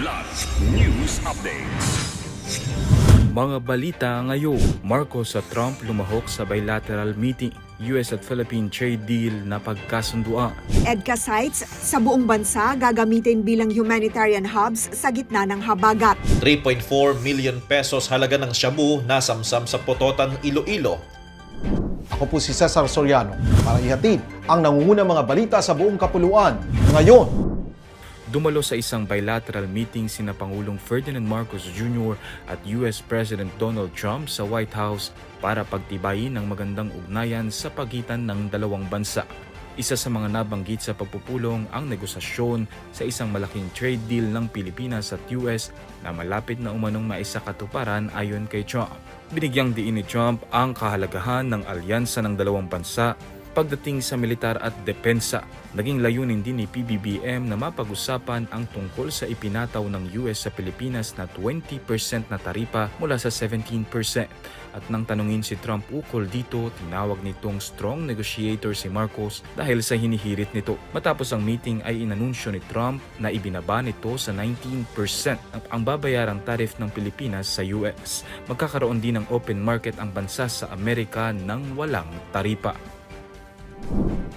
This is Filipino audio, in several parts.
Kidlat News Updates. Mga balita ngayon, Marcos at Trump lumahok sa bilateral meeting. US at Philippine trade deal na pagkasunduan. EDCA sites sa buong bansa gagamitin bilang humanitarian hubs sa gitna ng habagat. 3.4 million pesos halaga ng shabu na samsam sa Pototan, Iloilo. Ako po si Cesar Soriano para ihatid ang nangungunang mga balita sa buong kapuluan. Ngayon, Dumalo sa isang bilateral meeting sina Pangulong Ferdinand Marcos Jr. at US President Donald Trump sa White House para pagtibayin ang magandang ugnayan sa pagitan ng dalawang bansa. Isa sa mga nabanggit sa pagpupulong ang negosasyon sa isang malaking trade deal ng Pilipinas at US na malapit na umanong maisakatuparan ayon kay Trump. Binigyang diin ni Trump ang kahalagahan ng alyansa ng dalawang bansa pagdating sa militar at depensa. Naging layunin din ni PBBM na mapag-usapan ang tungkol sa ipinataw ng US sa Pilipinas na 20% na taripa mula sa 17%. At nang tanungin si Trump ukol dito, tinawag nitong strong negotiator si Marcos dahil sa hinihirit nito. Matapos ang meeting ay inanunsyo ni Trump na ibinaba nito sa 19% ang babayarang tariff ng Pilipinas sa US. Magkakaroon din ng open market ang bansa sa Amerika ng walang taripa.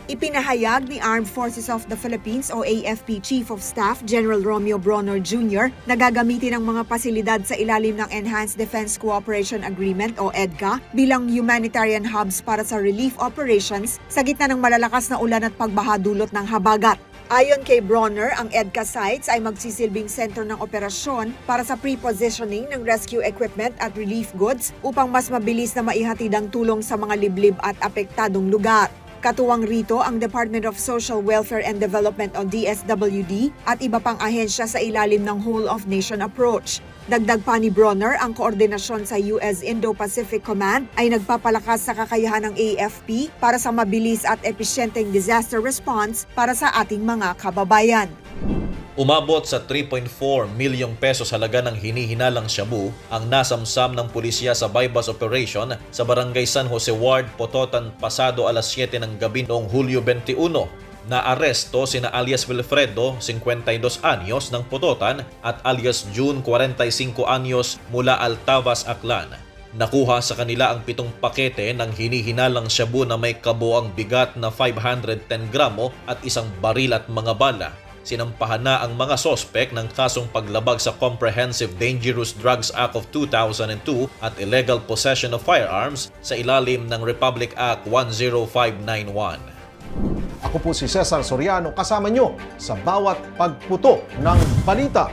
Ipinahayag ni Armed Forces of the Philippines o AFP Chief of Staff General Romeo Bronner Jr. na gagamitin ang mga pasilidad sa ilalim ng Enhanced Defense Cooperation Agreement o EDCA bilang humanitarian hubs para sa relief operations sa gitna ng malalakas na ulan at pagbaha dulot ng habagat. Ayon kay Bronner, ang EDCA sites ay magsisilbing sentro ng operasyon para sa pre-positioning ng rescue equipment at relief goods upang mas mabilis na maihatid ang tulong sa mga liblib at apektadong lugar. Katuwang rito ang Department of Social Welfare and Development o DSWD at iba pang ahensya sa ilalim ng Whole of Nation approach. Dagdag pa ni Bronner, ang koordinasyon sa US Indo-Pacific Command ay nagpapalakas sa kakayahan ng AFP para sa mabilis at episyenteng disaster response para sa ating mga kababayan. Umabot sa 3.4 milyong pesos halaga ng hinihinalang shabu ang nasamsam ng pulisya sa bypass operation sa barangay San Jose Ward, Pototan, pasado alas 7 ng gabi noong Hulyo 21. Naaresto sina alias Wilfredo, 52 anyos ng Pototan at alias June, 45 anyos mula Altavas, Aklan. Nakuha sa kanila ang pitong pakete ng hinihinalang shabu na may kabuang bigat na 510 gramo at isang baril at mga bala. Sinampahan na ang mga sospek ng kasong paglabag sa Comprehensive Dangerous Drugs Act of 2002 at illegal possession of firearms sa ilalim ng Republic Act 10591. ako po si Cesar Soriano kasama nyo sa bawat pagputo ng balita.